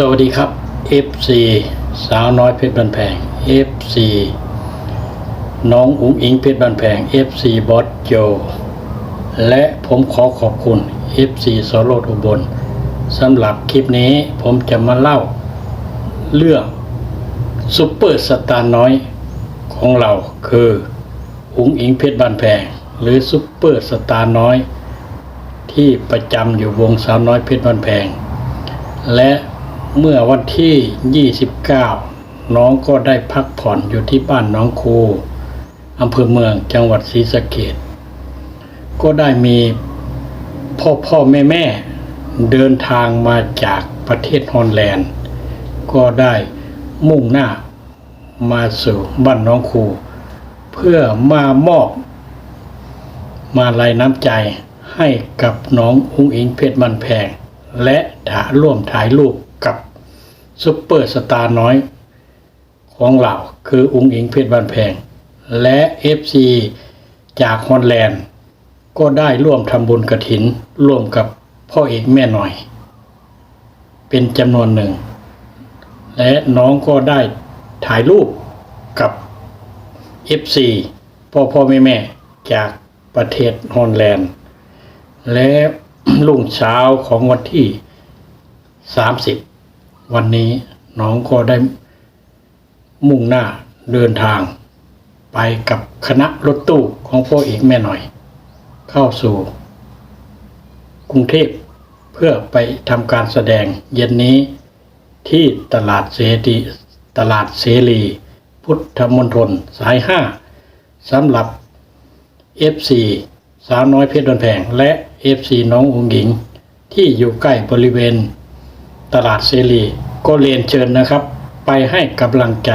สวัสดีครับ FC สาวน้อยเพชรบันแพง FC น้องอุ๋งอิงเพชรบันแพง FC บอสโจ และผมขอขอบคุณ FC สโรดอุบลสำหรับคลิปนี้ผมจะมาเล่า เรื่องซุปเปอร์สตาร์น้อยของเราคืออุ๋งอิงเพชรบันแพง หรือซุปเปอร์สตาร์น้อย ที่ประจำอยู่วงสาวน้อยเพชรบันแพงและ เมื่อวันที่ 29 น้องก็ได้พักผ่อนอยู่ที่บ้านน้องครูอำเภอเมืองจังหวัดศรีสะเกดก็ได้มีพ่อพ่อแม่แม่เดินทางมาจากประเทศฮอลแลนด์ ก็ได้มุ่งหน้ามาสู่บ้านน้องครู เพื่อมามอบ มาลายน้ำใจให้กับน้องอุ้งอิงเพชรมันแพง และถ่าร่วมถ่ายรูปกับ ซุปเปอร์สตาร์น้อยของเราคืออุ้งอิงเพชรบันแพง และ FC จากฮอลแลนด์ ก็ได้ร่วมทำบุญกระถิน ร่วมกับพ่อเอกแม่หน่อย เป็นจำนวนหนึ่ง และน้องก็ได้ถ่ายรูปกับ FC พ่อพ่อแม่แม่จากประเทศฮอลแลนด์ และรุ่งเช้าของวันที่ 30 วันนี้น้องก็ได้มุ่งหน้าเดินทาง ไปกับคณะรถตู้ของพ่อเอกแม่หน่อย เข้าสู่ กรุงเทพเพื่อไปทำการแสดงเย็นนี้ที่ตลาดเสรีตลาดเสรี พุทธมณฑลสายห้าสำหรับ FC สาวน้อยเพชรดอนแพงและ FC น้ององหญิง ที่อยู่ใกล้บริเวณ ตลาดเสรีก็เรียนเชิญนะครับ ไปให้กำลังใจ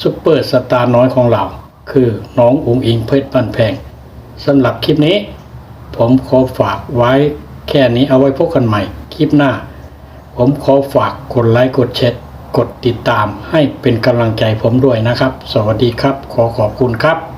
ซุปเปอร์สตาร์น้อยของเรา คือน้ององอิงเพชรบันแพงสำหรับคลิปนี้ ผมขอฝากไว้แค่นี้เอาไว้พบกันใหม่ คลิปหน้า ผมขอฝากกดไลค์กดแชร์กดติดตามให้เป็นกำลังใจผมด้วยนะครับ สวัสดีครับ ขอขอบคุณครับ